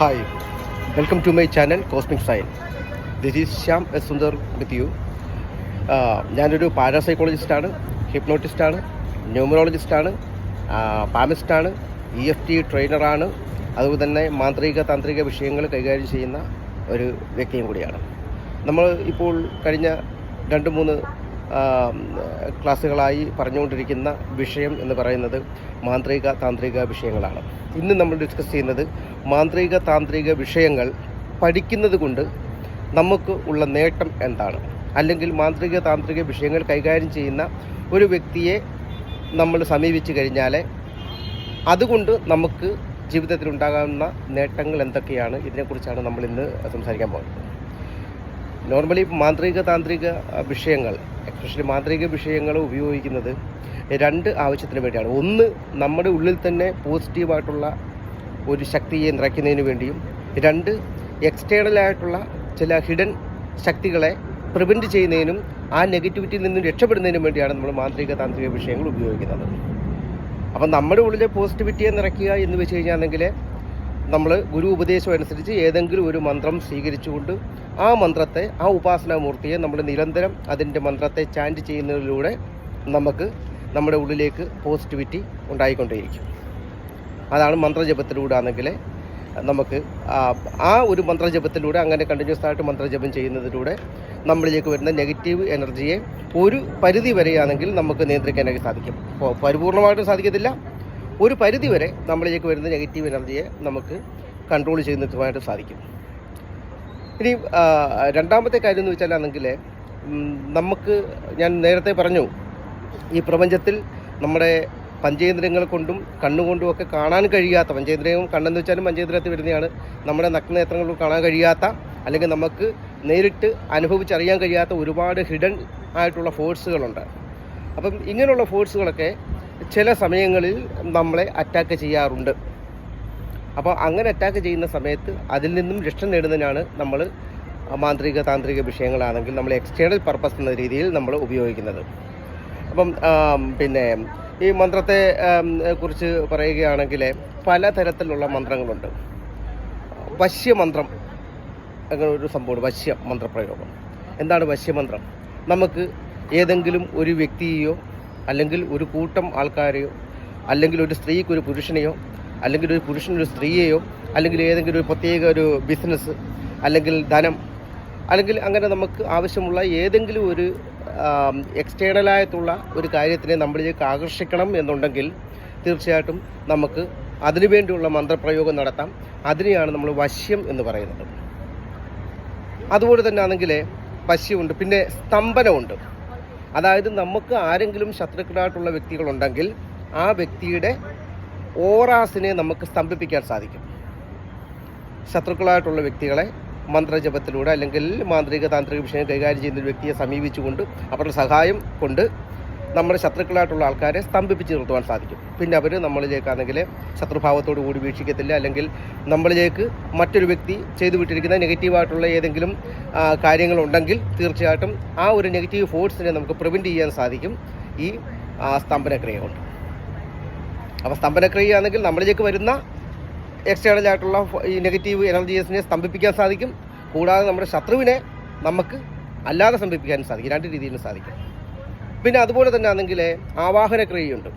Hi welcome to my channel cosmic sign this is Shyam S Sundar with you ഞാനൊരു പാരാസൈക്കോളജിസ്റ്റാണ് ഹിപ്നോട്ടിസ്റ്റാണ് ന്യൂമറോളജിസ്റ്റാണ് പാമിസ്റ്റാണ് ഇ എഫ് ടി ട്രെയിനറാണ് അതുപോലെ തന്നെ മാന്ത്രിക താന്ത്രിക വിഷയങ്ങൾ കൈകാര്യം ചെയ്യുന്ന ഒരു വ്യക്തിയും കൂടിയാണ്. നമ്മൾ ഇപ്പോൾ കഴിഞ്ഞ രണ്ട് മൂന്ന് ക്ലാസ്സുകളായി പറഞ്ഞുകൊണ്ടിരിക്കുന്ന വിഷയം എന്ന് പറയുന്നത് മാന്ത്രിക താന്ത്രിക വിഷയങ്ങളാണ്. ഇന്ന് നമ്മൾ ഡിസ്കസ് ചെയ്യുന്നത് മാന്ത്രിക താന്ത്രിക വിഷയങ്ങൾ പഠിക്കുന്നത് കൊണ്ട് നമുക്ക് ഉള്ള നേട്ടം എന്താണ്? അല്ലെങ്കിൽ മാന്ത്രിക താന്ത്രിക വിഷയങ്ങൾ കൈകാര്യം ചെയ്യുന്ന ഒരു വ്യക്തിയെ നമ്മൾ സമീപിച്ചു കഴിഞ്ഞാൽ അതുകൊണ്ട് നമുക്ക് ജീവിതത്തിൽ ഉണ്ടാകാവുന്ന നേട്ടങ്ങൾ എന്തൊക്കെയാണ്? ഇതിനെക്കുറിച്ചാണ് നമ്മൾ ഇന്ന് സംസാരിക്കാൻ പോകുന്നത്. നോർമലി മാന്ത്രിക താന്ത്രിക വിഷയങ്ങൾ എസ്പെഷ്യലി മാന്ത്രിക വിഷയങ്ങൾ ഉപയോഗിക്കുന്നത് രണ്ട് ആവശ്യത്തിന് വേണ്ടിയാണ്. ഒന്ന് നമ്മുടെ ഉള്ളിൽ തന്നെ പോസിറ്റീവായിട്ടുള്ള ഒരു ശക്തിയെ നിറയ്ക്കുന്നതിന് വേണ്ടിയും രണ്ട് എക്സ്റ്റേണലായിട്ടുള്ള ചില ഹിഡൻ ശക്തികളെ പ്രിവെന്റ് ചെയ്യുന്നതിനും ആ നെഗറ്റിവിറ്റിയിൽ നിന്നും രക്ഷപ്പെടുന്നതിനും വേണ്ടിയാണ് നമ്മൾ മാന്ത്രിക താന്ത്രിക വിഷയങ്ങൾ ഉപയോഗിക്കുന്നത്. അപ്പം നമ്മുടെ ഉള്ളിലെ പോസിറ്റിവിറ്റിയെ നിറയ്ക്കുക എന്ന് വെച്ച് കഴിഞ്ഞാണെങ്കിൽ നമ്മൾ ഗുരു ഉപദേശം അനുസരിച്ച് ഏതെങ്കിലും ഒരു മന്ത്രം സ്വീകരിച്ചുകൊണ്ട് ആ മന്ത്രത്തെ ആ ഉപാസനാമൂർത്തിയെ നമ്മൾ നിരന്തരം അതിന്റെ മന്ത്രത്തെ ചാന്റ് ചെയ്യുന്നതിലൂടെ നമുക്ക് നമ്മുടെ ഉള്ളിലേക്ക് പോസിറ്റിവിറ്റി ഉണ്ടായിക്കൊണ്ടേയിരിക്കും. അതാണ് മന്ത്രജപത്തിലൂടെ ആണെങ്കിൽ നമുക്ക് ആ- ഒരു മന്ത്രജപത്തിലൂടെ അങ്ങനെ കണ്ടിന്യൂസ് ആയിട്ട് മന്ത്രജപം ചെയ്യുന്നതിലൂടെ നമ്മളിലേക്ക് വരുന്ന നെഗറ്റീവ് എനർജിയെ ഒരു പരിധി വരെയാണെങ്കിൽ നമുക്ക് നിയന്ത്രിക്കാനായിട്ട് സാധിക്കും. പരിപൂർണമായിട്ടും സാധിക്കത്തില്ല. ഒരു പരിധിവരെ നമ്മളിലേക്ക് വരുന്ന നെഗറ്റീവ് എനർജിയെ നമുക്ക് കൺട്രോൾ ചെയ്യുന്നതുമായിട്ട് സാധിക്കും. ഇനി രണ്ടാമത്തെ കാര്യം എന്ന് വെച്ചാലാണെങ്കിൽ നമുക്ക് ഞാൻ നേരത്തെ പറഞ്ഞു ഈ പ്രപഞ്ചത്തിൽ നമ്മുടെ പഞ്ചേന്ദ്രിയങ്ങൾ കൊണ്ടും കണ്ണുകൊണ്ടും ഒക്കെ കാണാൻ കഴിയാത്ത പഞ്ചേന്ദ്രിയം കണ്ണെന്ന് വെച്ചാലും പഞ്ചേന്ദ്രിയത്തിൽ വരുന്നതാണ് നമ്മുടെ നഗ്നേത്രങ്ങൾ കാണാൻ കഴിയാത്ത അല്ലെങ്കിൽ നമുക്ക് നേരിട്ട് അനുഭവിച്ചറിയാൻ കഴിയാത്ത ഒരുപാട് ഹിഡൻ ആയിട്ടുള്ള ഫോഴ്സുകളുണ്ട് അപ്പം ഇങ്ങനെയുള്ള ഫോഴ്സുകളൊക്കെ ചില സമയങ്ങളിൽ നമ്മളെ അറ്റാക്ക് ചെയ്യാറുണ്ട്. അപ്പോൾ അങ്ങനെ അറ്റാക്ക് ചെയ്യുന്ന സമയത്ത് അതിൽ നിന്നും രക്ഷ നേടുന്നതിനാണ് നമ്മൾ മാന്ത്രിക താന്ത്രിക വിഷയങ്ങളാണെങ്കിൽ നമ്മൾ എക്സ്റ്റേണൽ പർപ്പസ് എന്ന രീതിയിൽ നമ്മൾ ഉപയോഗിക്കുന്നത്. അപ്പം പിന്നെ ഈ മന്ത്രത്തെ കുറിച്ച് പറയുകയാണെങ്കിൽ പലതരത്തിലുള്ള മന്ത്രങ്ങളുണ്ട്. വശ്യമന്ത്രം അങ്ങനെ ഒരു സംഭവമാണ് വശ്യ മന്ത്രപ്രയോഗം. എന്താണ് വശ്യമന്ത്രം നമുക്ക് ഏതെങ്കിലും ഒരു വ്യക്തിയെയോ അല്ലെങ്കിൽ ഒരു കൂട്ടം ആൾക്കാരെയോ അല്ലെങ്കിൽ ഒരു സ്ത്രീക്ക് ഒരു പുരുഷനെയോ അല്ലെങ്കിൽ ഒരു പുരുഷനൊരു സ്ത്രീയെയോ അല്ലെങ്കിൽ ഏതെങ്കിലും ഒരു പ്രത്യേക ഒരു ബിസിനസ് അല്ലെങ്കിൽ ധനം അല്ലെങ്കിൽ അങ്ങനെ നമുക്ക് ആവശ്യമുള്ള ഏതെങ്കിലും ഒരു എക്സ്റ്റേണലായിട്ടുള്ള ഒരു കാര്യത്തിനെ നമ്മളിലേക്ക് ആകർഷിക്കണം എന്നുണ്ടെങ്കിൽ തീർച്ചയായിട്ടും നമുക്ക് അതിനുവേണ്ടിയുള്ള മന്ത്രപ്രയോഗം നടത്താം. അതിനെയാണ് നമ്മൾ വശ്യം എന്ന് പറയുന്നത്. അതുപോലെ തന്നെ ആണെങ്കിൽ വശ്യമുണ്ട്. പിന്നെ സ്തംഭനമുണ്ട്. അതായത് നമുക്ക് ആരെങ്കിലും ശത്രുക്കളായിട്ടുള്ള വ്യക്തികളുണ്ടെങ്കിൽ ആ വ്യക്തിയുടെ ഓറാസിനെ നമുക്ക് സ്തംഭിപ്പിക്കാൻ സാധിക്കും. ശത്രുക്കളായിട്ടുള്ള വ്യക്തികളെ മന്ത്രജപത്തിലൂടെ അല്ലെങ്കിൽ മാന്ത്രിക താന്ത്രിക വിഷയം കൈകാര്യം ചെയ്യുന്ന ഒരു വ്യക്തിയെ സമീപിച്ചുകൊണ്ട് അവരുടെ സഹായം കൊണ്ട് നമ്മുടെ ശത്രുക്കളായിട്ടുള്ള ആൾക്കാരെ സ്തംഭിപ്പിച്ച് നിർത്തുവാൻ സാധിക്കും. പിന്നെ അവർ നമ്മളിലേക്കാണെങ്കിൽ ശത്രുഭാവത്തോടു കൂടി വീക്ഷിക്കത്തില്ല. അല്ലെങ്കിൽ നമ്മളിലേക്ക് മറ്റൊരു വ്യക്തി ചെയ്തു വിട്ടിരിക്കുന്ന നെഗറ്റീവായിട്ടുള്ള ഏതെങ്കിലും കാര്യങ്ങളുണ്ടെങ്കിൽ തീർച്ചയായിട്ടും ആ ഒരു നെഗറ്റീവ് ഫോഴ്സിനെ നമുക്ക് പ്രിവെന്റ് ചെയ്യാൻ സാധിക്കും ഈ സ്തംഭനക്രിയ കൊണ്ട് അപ്പോൾ സ്തംഭനക്രിയ ആണെങ്കിൽ നമ്മളിലേക്ക് വരുന്ന എക്സ്റ്റേണൽ ആയിട്ടുള്ള ഈ നെഗറ്റീവ് എനർജീസിനെ സ്തംഭിപ്പിക്കാൻ സാധിക്കും. കൂടാതെ നമ്മുടെ ശത്രുവിനെ നമുക്ക് അല്ലാതെ സ്തംഭിപ്പിക്കാനും സാധിക്കും. രണ്ട് രീതിയിലും സാധിക്കും. പിന്നെ അതുപോലെ തന്നെ ആണെങ്കിൽ ആവാഹന ക്രിയയുണ്ട്.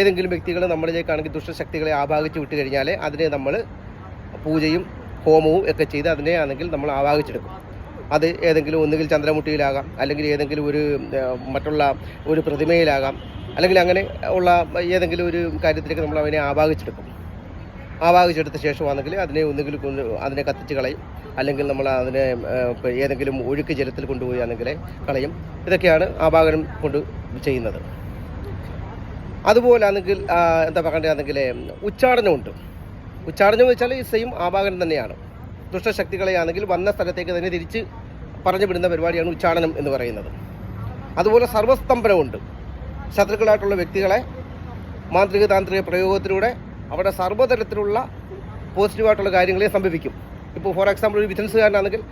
ഏതെങ്കിലും വ്യക്തികൾ നമ്മളിലേക്കാണെങ്കിൽ ദുഷ്ടശക്തികളെ ആവാഹിച്ച് വിട്ട് കഴിഞ്ഞാൽ അതിനെ നമ്മൾ പൂജയും ഹോമവും ഒക്കെ ചെയ്ത് അതിനെ ആണെങ്കിൽ നമ്മൾ ആവാഹിച്ചെടുക്കും. അത് ഏതെങ്കിലും ഒന്നുകിൽ ചന്ദ്രമുട്ടിയിലാകാം അല്ലെങ്കിൽ ഏതെങ്കിലും ഒരു മറ്റുള്ള ഒരു പ്രതിമയിലാകാം അല്ലെങ്കിൽ അങ്ങനെ ഉള്ള ഏതെങ്കിലും ഒരു കാര്യത്തിലേക്ക് നമ്മൾ അവനെ ആവാഹിച്ചെടുക്കും. ആവാഹിച്ചെടുത്ത ശേഷമാണെങ്കിൽ അതിനെ ഒന്നുകിൽ അതിനെ കത്തിച്ച് കളയും. അല്ലെങ്കിൽ നമ്മൾ അതിനെ ഏതെങ്കിലും ഒഴുക്ക് ജലത്തിൽ കൊണ്ടുപോയി കളയും. ഇതൊക്കെയാണ് ആ ആവാഹനം കൊണ്ട് ചെയ്യുന്നത്. അതുപോലെ ആണെങ്കിൽ എന്താ പറയേണ്ടതാണെങ്കിൽ ഉച്ചാടനമുണ്ട്. ഉച്ചാടനം വെച്ചാൽ ഈ സെയിം ആവാഹനം തന്നെയാണ്. ദുഷ്ടശക്തികളെ ആണെങ്കിൽ വന്ന സ്ഥലത്തേക്ക് തന്നെ തിരിച്ച് പറഞ്ഞു വിടുന്ന പരിപാടിയാണ് ഉച്ചാടനം എന്ന് പറയുന്നത്. അതുപോലെ സർവസ്തംഭനമുണ്ട്. ശത്രുക്കളായിട്ടുള്ള വ്യക്തികളെ മാന്ത്രിക താന്ത്രിക പ്രയോഗത്തിലൂടെ അവിടെ സർവതരത്തിലുള്ള പോസിറ്റീവായിട്ടുള്ള കാര്യങ്ങളെ സംഭവിക്കും. ഇപ്പോൾ ഫോർ എക്സാമ്പിൾ ഒരു ബിസിനസ്സുകാരനാണെങ്കിൽ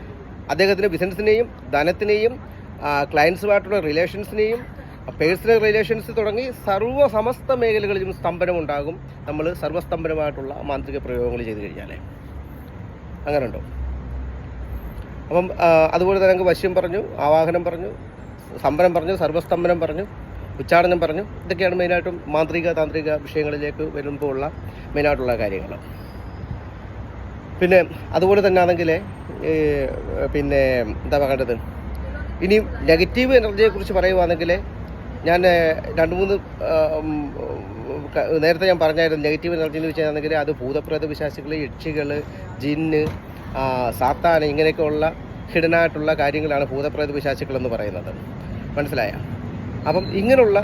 അദ്ദേഹത്തിന് ബിസിനസ്സിനെയും ധനത്തിനെയും ക്ലയൻസുമായിട്ടുള്ള റിലേഷൻസിനെയും പേഴ്സണൽ റിലേഷൻസ് തുടങ്ങി സർവ സമസ്ത മേഖലകളിലും സ്തംഭനം ഉണ്ടാകും നമ്മൾ സർവസ്തംഭനമായിട്ടുള്ള മാന്ത്രിക പ്രയോഗങ്ങൾ ചെയ്തു കഴിഞ്ഞാൽ അങ്ങനെ ഉണ്ടോ അപ്പം അതുപോലെ തന്നെ വശ്യം പറഞ്ഞു ആവാഹനം പറഞ്ഞു സ്തംഭനം പറഞ്ഞു സർവസ്തംഭനം പറഞ്ഞു. ഉച്ചാടനം പറഞ്ഞു. ഇതൊക്കെയാണ് മെയിനായിട്ടും മാന്ത്രിക താന്ത്രിക വിഷയങ്ങളിലേക്ക് വരുമ്പോൾ ഉള്ള മെയിനായിട്ടുള്ള കാര്യങ്ങൾ. പിന്നെ അതുപോലെ തന്നെ ആണെങ്കിൽ പിന്നെ എന്താ പറയേണ്ടത്? ഇനി നെഗറ്റീവ് എനർജിയെക്കുറിച്ച് പറയുവാണെങ്കിൽ ഞാൻ രണ്ട് മൂന്ന് നേരത്തെ ഞാൻ പറഞ്ഞായിരുന്നു നെഗറ്റീവ് എനർജി എന്ന് വെച്ചാണെങ്കിൽ അത് ഭൂതപ്രേത വിശ്വാസികൾ യക്ഷികൾ ജിന്ന് സാത്താൻ ഇങ്ങനെയൊക്കെയുള്ള ഹിഡനായിട്ടുള്ള കാര്യങ്ങളാണ് ഭൂതപ്രേത വിശ്വാസികൾ എന്ന് പറയുന്നത്. മനസ്സിലായ? അപ്പം ഇങ്ങനെയുള്ള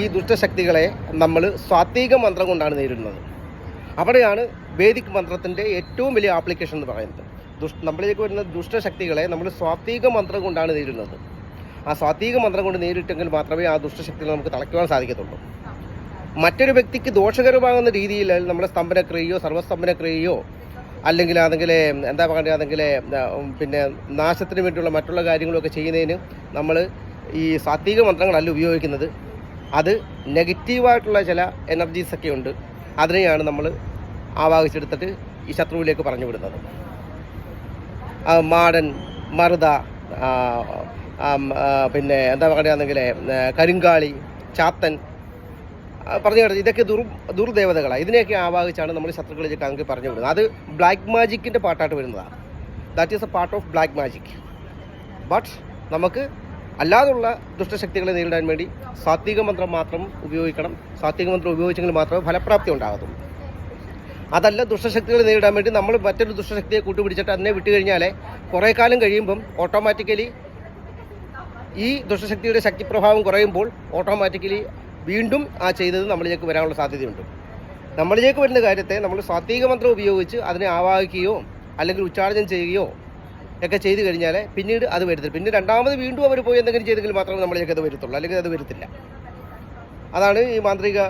ഈ ദുഷ്ടശക്തികളെ നമ്മൾ സ്വാത്വിക മന്ത്രം കൊണ്ടാണ് നേരിടുന്നത്. അവിടെയാണ് വേദിക് മന്ത്രത്തിന്റെ ഏറ്റവും വലിയ ആപ്ലിക്കേഷൻ എന്ന് പറയുന്നത്. ദുഷ് നമ്മളിലേക്ക് വരുന്ന ദുഷ്ടശക്തികളെ നമ്മൾ സ്വാത്വിക മന്ത്രം കൊണ്ടാണ് നേരിടുന്നത്. ആ സ്വാത്വിക മന്ത്രം കൊണ്ട് നേരിട്ടെങ്കിൽ മാത്രമേ ആ ദുഷ്ടശക്തികൾ നമുക്ക് തളയ്ക്കുവാൻ സാധിക്കത്തുള്ളൂ. മറ്റൊരു വ്യക്തിക്ക് ദോഷകരമാകുന്ന രീതിയിൽ നമ്മുടെ സ്തംഭനക്രിയയോ സർവസ്തംഭനക്രിയയോ അല്ലെങ്കിൽ അതെങ്കിൽ എന്താ പറയുക അതെങ്കിൽ പിന്നെ നാശത്തിന് വേണ്ടിയുള്ള മറ്റുള്ള കാര്യങ്ങളൊക്കെ ചെയ്യുന്നതിന് നമ്മൾ ഈ സാത്വിക മന്ത്രങ്ങളല്ല ഉപയോഗിക്കുന്നത്. അത് നെഗറ്റീവായിട്ടുള്ള ചില എനർജീസൊക്കെ ഉണ്ട്. അതിനെയാണ് നമ്മൾ ആവാഹിച്ചെടുത്തിട്ട് ഈ ശത്രുവിലേക്ക് പറഞ്ഞു വിടുന്നത്. മാടൻ മറുത പിന്നെ എന്താ പറയുകയാണെങ്കിൽ കരിങ്കാളി ചാത്തൻ പറഞ്ഞു കേട്ടത്. ഇതൊക്കെ ദുർ ദുർദേവതകളാണ് ഇതിനെയൊക്കെ ആവാഹിച്ചാണ് നമ്മൾ ശത്രുക്കളിലേക്ക് അങ്ങ് പറഞ്ഞു വിടുന്നത്. അത് ബ്ലാക്ക് മാജിക്കിന്റെ പാട്ടായിട്ട് വരുന്നതാണ് that is a part of black magic but നമുക്ക് അല്ലാതുള്ള ദുഷ്ടശക്തികളെ നേരിടാൻ വേണ്ടി സാത്വിക മന്ത്രം മാത്രം ഉപയോഗിക്കണം. സാത്വിക മന്ത്രം ഉപയോഗിച്ചെങ്കിൽ മാത്രമേ ഫലപ്രാപ്തി ഉണ്ടാകത്തുള്ളൂ. അതല്ല ദുഷ്ടശക്തികളെ നേരിടാൻ വേണ്ടി നമ്മൾ മറ്റൊരു ദുഷ്ടശക്തിയെ കൂട്ടുപിടിച്ചിട്ട് അതിനെ വിട്ടുകഴിഞ്ഞാൽ കുറേ കാലം കഴിയുമ്പം ഓട്ടോമാറ്റിക്കലി ഈ ദുഷ്ടശക്തിയുടെ ശക്തി പ്രഭാവം കുറയുമ്പോൾ ഓട്ടോമാറ്റിക്കലി വീണ്ടും ആ ചെയ്തത് നമ്മളിലേക്ക് വരാനുള്ള സാധ്യതയുണ്ട്. നമ്മളിലേക്ക് വരുന്ന കാര്യത്തെ നമ്മൾ സാത്വിക മന്ത്രം ഉപയോഗിച്ച് അതിനെ ആവാഹിക്കുകയോ അല്ലെങ്കിൽ ഉച്ചാർജനം ചെയ്യുകയോ ഒക്കെ ചെയ്ത് കഴിഞ്ഞാൽ പിന്നീട് അത് വരത്തില്ല. പിന്നെ രണ്ടാമത് വീണ്ടും അവർ പോയി എന്തെങ്കിലും ചെയ്തെങ്കിൽ മാത്രമേ നമ്മളിലേക്ക് അത് വരുത്തുള്ളൂ. അല്ലെങ്കിൽ അത് വരത്തില്ല. അതാണ് ഈ മാന്ത്രിക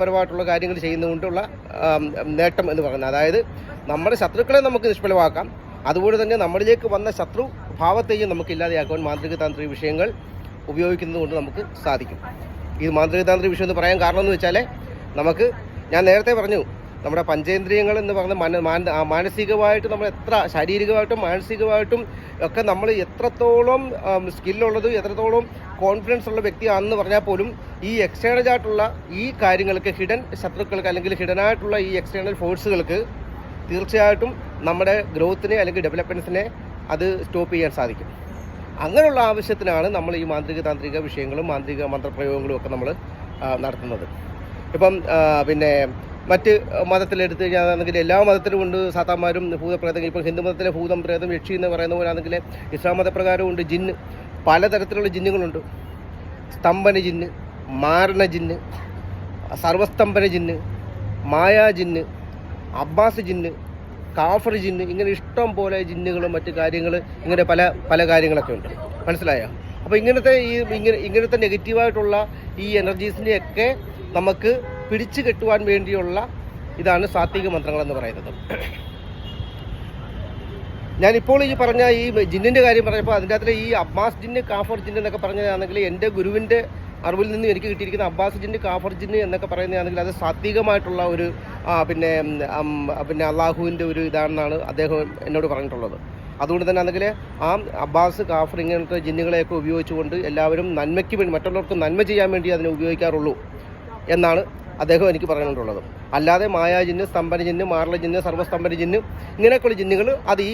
പരമായിട്ടുള്ള കാര്യങ്ങൾ ചെയ്യുന്നതുകൊണ്ടുള്ള നേട്ടം എന്ന് പറയുന്നത്. അതായത് നമ്മുടെ ശത്രുക്കളെ നമുക്ക് നിഷ്ഫലമാക്കാം. അതുപോലെ തന്നെ നമ്മളിലേക്ക് വന്ന ശത്രു ഭാവത്തെയും നമുക്ക് ഇല്ലാതെയാക്കുവാൻ മാന്ത്രിക താന്ത്രിക വിഷയങ്ങൾ ഉപയോഗിക്കുന്നത് കൊണ്ട് നമുക്ക് സാധിക്കും. ഈ മാന്ത്രിക താന്ത്രിക വിഷയം എന്ന് പറയാൻ കാരണം എന്ന് വെച്ചാൽ നമുക്ക് ഞാൻ നേരത്തെ പറഞ്ഞു നമ്മുടെ പഞ്ചേന്ദ്രിയങ്ങൾ എന്ന് പറഞ്ഞ മാനസികമായിട്ട് നമ്മൾ എത്ര ശാരീരികമായിട്ടും മാനസികമായിട്ടും ഒക്കെ നമ്മൾ എത്രത്തോളം സ്കില്ലുള്ളത് എത്രത്തോളം കോൺഫിഡൻസ് ഉള്ള വ്യക്തിയാണെന്ന് പറഞ്ഞാൽ പോലും ഈ എക്സ്റ്റേണൽ ആയിട്ടുള്ള ഈ കാര്യങ്ങൾക്ക് ഹിഡൻ ശത്രുക്കൾക്ക് അല്ലെങ്കിൽ ഹിഡൻ ആയിട്ടുള്ള ഈ എക്സ്റ്റേണൽ ഫോഴ്സുകൾക്ക് തീർച്ചയായിട്ടും നമ്മുടെ ഗ്രോത്തിനെ അല്ലെങ്കിൽ ഡെവലപ്മെൻസിനെ അത് സ്റ്റോപ്പ് ചെയ്യാൻ സാധിക്കും. അങ്ങനെയുള്ള ആവശ്യത്തിനാണ് നമ്മൾ ഈ മാന്ത്രിക താന്ത്രിക വിഷയങ്ങളും മാന്ത്രിക മന്ത്രപ്രയോഗങ്ങളും ഒക്കെ നമ്മൾ നടത്തുന്നത്. ഇപ്പം പിന്നെ മറ്റ് മതത്തിലെടുത്ത് കഴിഞ്ഞാൽ എല്ലാ മതത്തിലും ഉണ്ട് സാത്താന്മാരും ഭൂതപ്രേതങ്ങൾ. ഇപ്പോൾ ഹിന്ദു മതത്തിലെ ഭൂതം പ്രേതം യക്ഷി എന്ന് പറയുന്ന പോലെ ആണെങ്കിൽ ഇസ്ലാം മതപ്രകാരമുണ്ട് ജിന്ന് പലതരത്തിലുള്ള ജിന്നുകളുണ്ട് സ്തംഭന ജിന്ന് മാരണ ജിന്ന് സർവസ്തംഭന ജിന്ന് മായാ ജിന്ന് അബ്ബാസ് ജിന്ന് കാഫർ ജിന്ന് ഇങ്ങനെ ഇഷ്ടം പോലെ ജിന്നുകളും മറ്റു കാര്യങ്ങൾ ഇങ്ങനെ പല പല കാര്യങ്ങളൊക്കെ ഉണ്ട്. മനസ്സിലായോ? അപ്പോൾ ഇങ്ങനത്തെ ഈ ഇങ്ങനെ ഇങ്ങനത്തെ നെഗറ്റീവായിട്ടുള്ള ഈ എനർജീസിനെയൊക്കെ നമുക്ക് പിടിച്ചു കെട്ടുവാൻ വേണ്ടിയുള്ള ഇതാണ് സാത്വിക മന്ത്രങ്ങൾ എന്ന് പറയുന്നത്. ഞാനിപ്പോൾ ഈ പറഞ്ഞ ഈ ജിന്നിന്റെ കാര്യം പറഞ്ഞപ്പോൾ അതിന്റെ അകത്ത് ഈ അബ്ബാസ് ജിന്ന് കാഫർ ജിന്ന് എന്നൊക്കെ പറഞ്ഞതാണെങ്കിൽ എന്റെ ഗുരുവിന്റെ അറിവിൽ നിന്ന് എനിക്ക് കിട്ടിയിരിക്കുന്ന അബ്ബാസ് ജിന്ന് കാഫർ ജിന്ന് എന്നൊക്കെ പറയുന്നതാണെങ്കിൽ അത് സാത്വികമായിട്ടുള്ള ഒരു പിന്നെ പിന്നെ അള്ളാഹുവിന്റെ ഒരു ഇതാണെന്നാണ് അദ്ദേഹം എന്നോട് പറഞ്ഞിട്ടുള്ളത്. അതുകൊണ്ട് തന്നെ ആണെങ്കിൽ ആ അബ്ബാസ് കാഫർ ഇങ്ങനത്തെ ജിന്നുകളെയൊക്കെ ഉപയോഗിച്ചുകൊണ്ട് എല്ലാവരും നന്മയ്ക്ക് വേണ്ടി മറ്റുള്ളവർക്ക് നന്മ ചെയ്യാൻ വേണ്ടി അതിനെ ഉപയോഗിക്കാറുള്ളൂ എന്നാണ് അദ്ദേഹം എനിക്ക് പറയാനുള്ളത് അല്ലാതെ മായാ ജിന്ന് സ്തംഭന ജിന്ന് മാറല ജിന്ന് ജിന്ന് ഇങ്ങനെയൊക്കെയുള്ള ജിന്നുകൾ അത് ഈ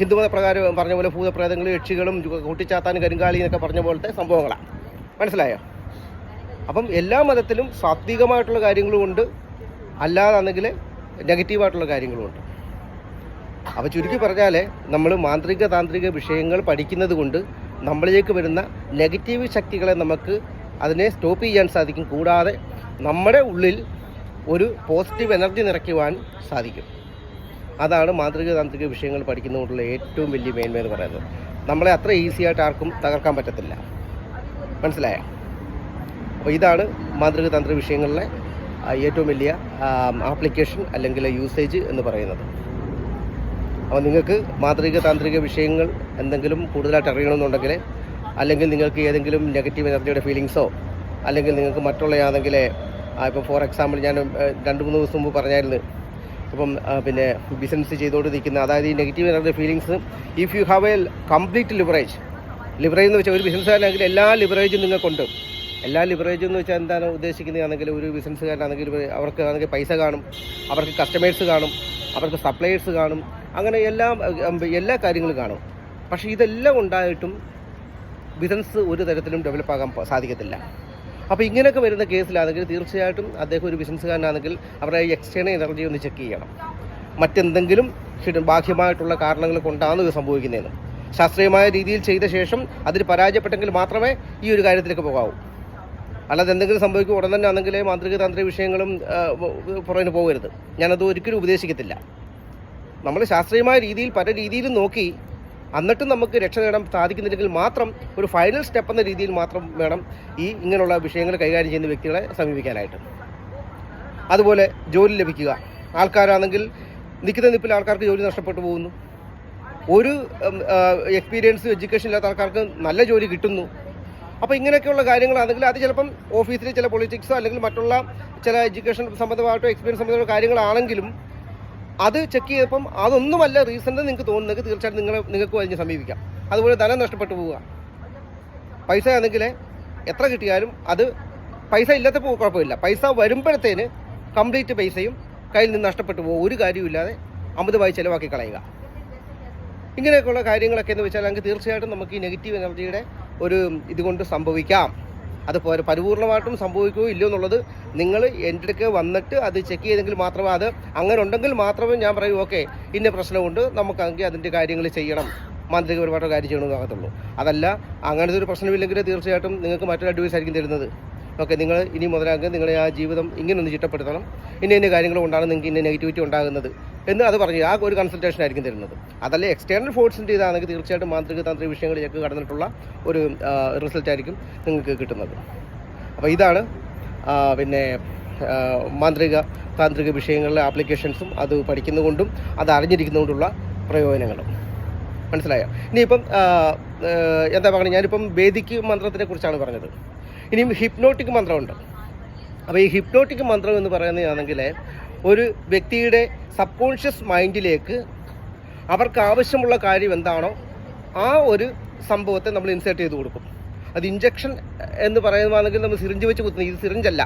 ഹിന്ദുമത പ്രകാരം പറഞ്ഞ പോലെ ഭൂതപ്രേതങ്ങളും യക്ഷികളും കൂട്ടിച്ചാത്താൻ കരിങ്കാളി എന്നൊക്കെ പറഞ്ഞ പോലത്തെ സംഭവങ്ങളാണ് മനസ്സിലായോ? അപ്പം എല്ലാ മതത്തിലും സാത്വികമായിട്ടുള്ള കാര്യങ്ങളും ഉണ്ട്. അല്ലാതാണെങ്കിൽ നെഗറ്റീവായിട്ടുള്ള കാര്യങ്ങളുമുണ്ട് അപ്പോൾ ചുരുക്കി പറഞ്ഞാൽ നമ്മൾ മാന്ത്രിക താന്ത്രിക വിഷയങ്ങൾ പഠിക്കുന്നത് കൊണ്ട് നമ്മളിലേക്ക് വരുന്ന നെഗറ്റീവ് ശക്തികളെ നമുക്ക് അതിനെ സ്റ്റോപ്പ് ചെയ്യാൻ സാധിക്കും. കൂടാതെ നമ്മുടെ ഉള്ളിൽ ഒരു പോസിറ്റീവ് എനർജി നിറയ്ക്കുവാൻ സാധിക്കും. അതാണ് മാന്ത്രിക താന്ത്രിക വിഷയങ്ങൾ പഠിക്കുന്നതുകൊണ്ടുള്ള ഏറ്റവും വലിയ മേന്മ എന്ന് പറയുന്നത്. നമ്മളെ അത്ര ഈസി ആയിട്ട് ആർക്കും തകർക്കാൻ പറ്റത്തില്ല. മനസ്സിലായ? അപ്പോൾ ഇതാണ് മാന്ത്രിക തന്ത്ര വിഷയങ്ങളിലെ ഏറ്റവും വലിയ ആപ്ലിക്കേഷൻ അല്ലെങ്കിൽ യൂസേജ് എന്ന് പറയുന്നത്. അപ്പോൾ നിങ്ങൾക്ക് മാതൃക താന്ത്രിക വിഷയങ്ങൾ എന്തെങ്കിലും കൂടുതലായിട്ട് അറിയണമെന്നുണ്ടെങ്കിൽ അല്ലെങ്കിൽ നിങ്ങൾക്ക് ഏതെങ്കിലും നെഗറ്റീവ് എനർജിയുടെ ഫീലിങ്സോ അല്ലെങ്കിൽ നിങ്ങൾക്ക് മറ്റുള്ള ഏതെങ്കിലും ഇപ്പം ഫോർ എക്സാമ്പിൾ ഞാൻ രണ്ട് മൂന്ന് ദിവസം മുമ്പ് പറഞ്ഞായിരുന്നു. ഇപ്പം പിന്നെ ബിസിനസ് ചെയ്തുകൊണ്ട് നിൽക്കുന്ന അതായത് ഈ negative energy feelings if you have a complete leverage leverage എന്ന് വെച്ചാൽ ഒരു ബിസിനസ്സുകാരനാണെങ്കിൽ എല്ലാ ലിവറേജും നിങ്ങൾക്കുണ്ട്. എല്ലാ ലിവറേജും എന്ന് വെച്ചാൽ എന്താണ് ഉദ്ദേശിക്കുന്നത് ഉദ്ദേശിക്കുന്നതാണെങ്കിൽ ഒരു ബിസിനസ്സുകാരനാണെങ്കിൽ അവർക്ക് ആണെങ്കിൽ പൈസ കാണും അവർക്ക് കസ്റ്റമേഴ്സ് കാണും അവർക്ക് സപ്ലയേഴ്സ് കാണും അങ്ങനെ എല്ലാം എല്ലാ കാര്യങ്ങളും കാണും. പക്ഷേ ഇതെല്ലാം ഉണ്ടായിട്ടും ബിസിനസ് ഒരു തരത്തിലും ഡെവലപ്പ് ആകാൻ പ- സാധിക്കത്തില്ല. അപ്പോൾ ഇങ്ങനെയൊക്കെ വരുന്ന കേസിലാണെങ്കിൽ തീർച്ചയായിട്ടും അദ്ദേഹം ഒരു ബിസിനസ്സുകാരനാണെങ്കിൽ അവരുടെ എക്സ്റ്റേണൽ എനർജി ഒന്ന് ചെക്ക് ചെയ്യണം. മറ്റെന്തെങ്കിലും ബാഹ്യമായിട്ടുള്ള കാരണങ്ങൾ കൊണ്ടാണ് ഇത് സംഭവിക്കുന്നതെന്ന്. ശാസ്ത്രീയമായ രീതിയിൽ ചെയ്ത ശേഷം അതിൽ പരാജയപ്പെട്ടെങ്കിൽ മാത്രമേ ഈ ഒരു കാര്യത്തിലേക്ക് പോകാവൂ. അല്ലാതെ എന്തെങ്കിലും സംഭവിക്കും ഉടൻ തന്നെ ആണെങ്കിൽ മാന്ത്രിക താന്ത്രിക വിഷയങ്ങളും പുറകിന് പോകരുത്. ഞാനത് ഒരിക്കലും ഉപദേശിക്കത്തില്ല. നമ്മൾ ശാസ്ത്രീയമായ രീതിയിൽ പല രീതിയിലും നോക്കി എന്നിട്ടും നമുക്ക് രക്ഷ നേടാൻ സാധിക്കുന്നില്ലെങ്കിൽ മാത്രം ഒരു ഫൈനൽ സ്റ്റെപ്പ് എന്ന രീതിയിൽ മാത്രം വേണം ഈ ഇങ്ങനെയുള്ള വിഷയങ്ങൾ കൈകാര്യം ചെയ്യുന്ന വ്യക്തികളെ സമീപിക്കാനായിട്ട്. അതുപോലെ ജോലി ലഭിക്കുക. ആൾക്കാരാണെങ്കിൽ നിൽക്കുന്ന നിപ്പിൽ ആൾക്കാർക്ക് ജോലി നഷ്ടപ്പെട്ടു പോകുന്നു. ഒരു എക്സ്പീരിയൻസ് എഡ്യൂക്കേഷൻ ഇല്ലാത്ത ആൾക്കാർക്ക് നല്ല ജോലി കിട്ടുന്നു. അപ്പോൾ ഇങ്ങനെയൊക്കെയുള്ള കാര്യങ്ങളാണെങ്കിൽ അത് ചിലപ്പം ഓഫീസിലെ ചില പൊളിറ്റിക്സോ അല്ലെങ്കിൽ മറ്റുള്ള ചില എഡ്യൂക്കേഷൻ സംബന്ധമായിട്ടോ എക്സ്പീരിയൻസ് സംബന്ധമായിട്ടോ കാര്യങ്ങളാണെങ്കിലും അത് ചെക്ക് ചെയ്തപ്പം അതൊന്നുമല്ല റീസൺ എന്ന് നിങ്ങൾക്ക് തോന്നുന്നത് തീർച്ചയായിട്ടും നിങ്ങൾ നിങ്ങൾക്ക് അതിന് സമീപിക്കാം. അതുപോലെ ധനം നഷ്ടപ്പെട്ടു പോവുക. പൈസ ആണെങ്കിൽ എത്ര കിട്ടിയാലും അത് പൈസ ഇല്ലാത്തപ്പോൾ കുഴപ്പമില്ല. പൈസ വരുമ്പോഴത്തേന് കംപ്ലീറ്റ് പൈസയും കയ്യിൽ നിന്ന് നഷ്ടപ്പെട്ടു പോകും. ഒരു കാര്യമില്ലാതെ അമിതമായി ചിലവാക്കി കളയുക. ഇങ്ങനെയൊക്കെയുള്ള കാര്യങ്ങളൊക്കെ എന്ന് വെച്ചാൽ നമുക്ക് തീർച്ചയായിട്ടും നമുക്ക് ഈ നെഗറ്റീവ് എനർജിയുടെ ഒരു ഇതുകൊണ്ട് സംഭവിക്കാം. അത് പോര പരിപൂർണമായിട്ടും സംഭവിക്കുകയോ ഇല്ലയോ എന്നുള്ളത് നിങ്ങൾ എന്റെ അടുക്ക് വന്നിട്ട് അത് ചെക്ക് ചെയ്തെങ്കിൽ മാത്രമേ അത് അങ്ങനെ ഉണ്ടെങ്കിൽ മാത്രമേ ഞാൻ പറയൂ ഓക്കെ ഇന്ന പ്രശ്നമുണ്ട്. നമുക്കെങ്കിൽ അതിന്റെ കാര്യങ്ങൾ ചെയ്യണം. മാന്ത്രികപരമായിട്ട് കാര്യം ചെയ്യണമെന്ന് ആകത്തുള്ളൂ അതല്ല അങ്ങനത്തെ ഒരു പ്രശ്നമില്ലെങ്കിൽ തീർച്ചയായിട്ടും നിങ്ങൾക്ക് മറ്റൊരു അഡ്വൈസ് ആയിരിക്കും തരുന്നത്. ഓക്കെ നിങ്ങൾ ഇനി മുതലാക്കുക നിങ്ങളെ ആ ജീവിതം ഇങ്ങനെ ഒന്ന് ചിട്ടപ്പെടുത്തണം. ഇന്ന ഇന്ന കാര്യങ്ങൾ കൊണ്ടാണ് നിങ്ങൾക്ക് ഇന്ന നെഗറ്റിവിറ്റി ഉണ്ടാകുന്നത്. എന്ന് അത് പറഞ്ഞു. ആ ഒരു കൺസൾട്ടേഷൻ ആയിരിക്കും തരുന്നത്. അതല്ലേ എക്സ്റ്റേണൽ ഫോഴ്സിന്റെ ഇതാണെങ്കിൽ തീർച്ചയായിട്ടും മാന്ത്രിക താന്ത്രിക വിഷയങ്ങളിലേക്ക് കടന്നിട്ടുള്ള ഒരു റിസൾട്ട് ആയിരിക്കും നിങ്ങൾക്ക് കിട്ടുന്നത്. അപ്പോൾ ഇതാണ് പിന്നെ മാന്ത്രിക താന്ത്രിക വിഷയങ്ങളിലെ ആപ്ലിക്കേഷൻസും അത് പഠിക്കുന്നതുകൊണ്ടും അത് അറിഞ്ഞിരിക്കുന്നതുകൊണ്ടുള്ള പ്രയോജനങ്ങളും. മനസ്സിലായോ? ഇനിയിപ്പം എന്താ പറയുക ഞാനിപ്പം വേദിക്ക് മന്ത്രത്തിനെ കുറിച്ചാണ് പറഞ്ഞത്. ഇനിയും ഹിപ്നോട്ടിക് മന്ത്രമുണ്ട്. അപ്പോൾ ഈ ഹിപ്നോട്ടിക് മന്ത്രം എന്ന് പറയുന്നതാണെങ്കിൽ ഒരു വ്യക്തിയുടെ സബ് കോൺഷ്യസ് മൈൻഡിലേക്ക് അവർക്ക് ആവശ്യമുള്ള കാര്യം എന്താണോ ആ ഒരു സംഭവത്തെ നമ്മൾ ഇൻസേർട്ട് ചെയ്ത് കൊടുക്കും. അത് ഇഞ്ചക്ഷൻ എന്ന് പറയുന്നതാണെങ്കിൽ നമ്മൾ സിറിഞ്ച് വെച്ച് കുത്തുന്നത്. ഇത് സിറിഞ്ചല്ല.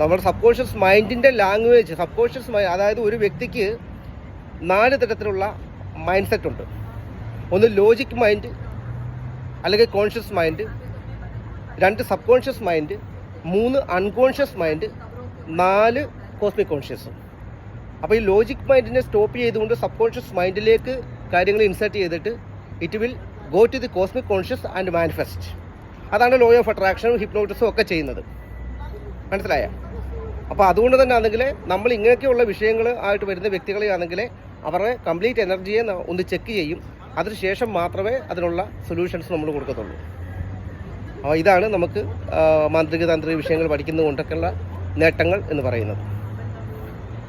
നമ്മുടെ സബ് കോൺഷ്യസ് മൈൻഡിന്റെ ലാംഗ്വേജ് സബ് കോൺഷ്യസ് മൈൻഡ് അതായത് ഒരു വ്യക്തിക്ക് നാല് തരത്തിലുള്ള മൈൻഡ് സെറ്റ് ഉണ്ട്. ഒന്ന് ലോജിക് മൈൻഡ് അല്ലെങ്കിൽ കോൺഷ്യസ് മൈൻഡ് രണ്ട് സബ് കോൺഷ്യസ് മൈൻഡ് മൂന്ന് അൺകോൺഷ്യസ് മൈൻഡ് നാല് കോസ്മിക് കോൺഷ്യസും അപ്പോൾ ഈ ലോജിക് മൈൻഡിനെ സ്റ്റോപ്പ് ചെയ്തുകൊണ്ട് സബ് കോൺഷ്യസ് മൈൻഡിലേക്ക് കാര്യങ്ങൾ ഇൻസേർട്ട് ചെയ്തിട്ട് it will go to the cosmic conscious and manifest അതാണ് ലോ ഓഫ് അട്രാക്ഷനും ഹിപ്നോട്ടിസും ഒക്കെ ചെയ്യുന്നത്. മനസ്സിലായ? അപ്പോൾ അതുകൊണ്ട് തന്നെ ആണെങ്കിൽ നമ്മൾ ഇങ്ങനെയൊക്കെയുള്ള വിഷയങ്ങൾ ആയിട്ട് വരുന്ന വ്യക്തികളെ ആണെങ്കിൽ അവരുടെ കംപ്ലീറ്റ് എനർജിയെ ഒന്ന് ചെക്ക് ചെയ്യും. അതിനുശേഷം മാത്രമേ അതിനുള്ള സൊല്യൂഷൻസ് നമ്മൾ കൊടുക്കത്തുള്ളൂ. അപ്പോൾ ഇതാണ് നമുക്ക് മാന്ത്രിക തന്ത്രിക വിഷയങ്ങൾ പഠിക്കുന്നത് കൊണ്ടൊക്കെയുള്ള നേട്ടങ്ങൾ എന്ന് പറയുന്നത്.